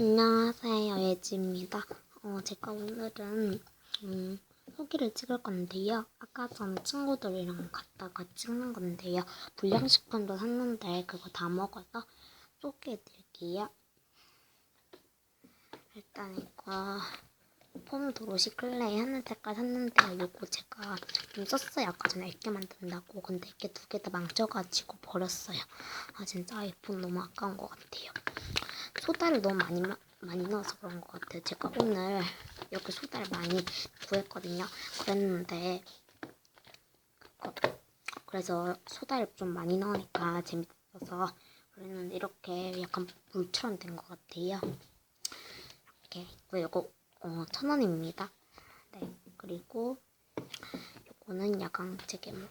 안녕하세요, 예지입니다. 어, 제가 오늘은 음, 후기를 찍을 건데요. 아까 전에 친구들이랑 갔다가 찍는 건데요. 불량식품도 샀는데 그거 다 먹어서 소개해드릴게요. 일단 이거 폼 도로시 클레이 하늘 색깔 샀는데 요거 제가 좀 썼어요. 아까 전에 액게 만든다고. 근데 액게 두개 다 망쳐가지고 버렸어요. 아 진짜 아이폰 너무 아까운 것 같아요. 소다를 너무 많이 마- 많이 넣어서 그런 것 같아요. 제가 오늘 이렇게 소다를 많이 구했거든요. 그랬는데 어, 그래서 소다를 좀 많이 넣으니까 재밌어서 그랬는데 이렇게 약간 물처럼 된 것 같아요. 이렇게 있고 이거 어, 천 원입니다. 네 그리고 요거는 야광 액체괴물.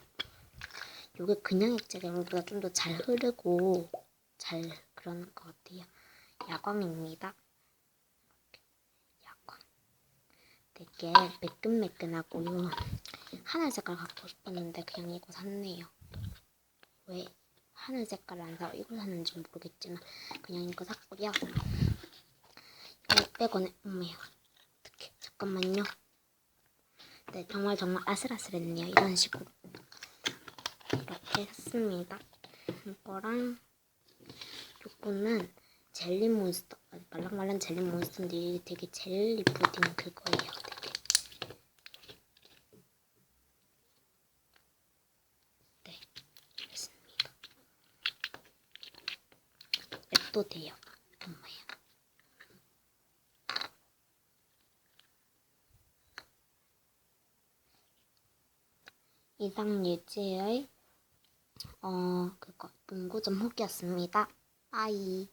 요게 그냥 액체괴물보다 좀 더 잘 흐르고 잘 그러는 것 같아요. 야광입니다. 야광. 되게 매끈매끈하고요. 하늘 색깔 갖고 싶었는데 그냥 이거 샀네요. 왜 하늘 색깔 안 사고 이걸 샀는지 모르겠지만 그냥 이거 샀고요. 이거 600원에 엄마야. 어떡해. 잠깐만요. 네, 정말 정말 아슬아슬했네요. 이런 식으로. 이렇게 샀습니다. 이거랑 요거는 젤리 몬스터 말랑말랑 젤리 몬스터인데 되게 젤리 푸딩 그거예요. 되게. 네, 그렇습니다. 앱도 돼요. 엄마야. 이상 유지의 어 그거 문구점 후기였습니다. 빠이.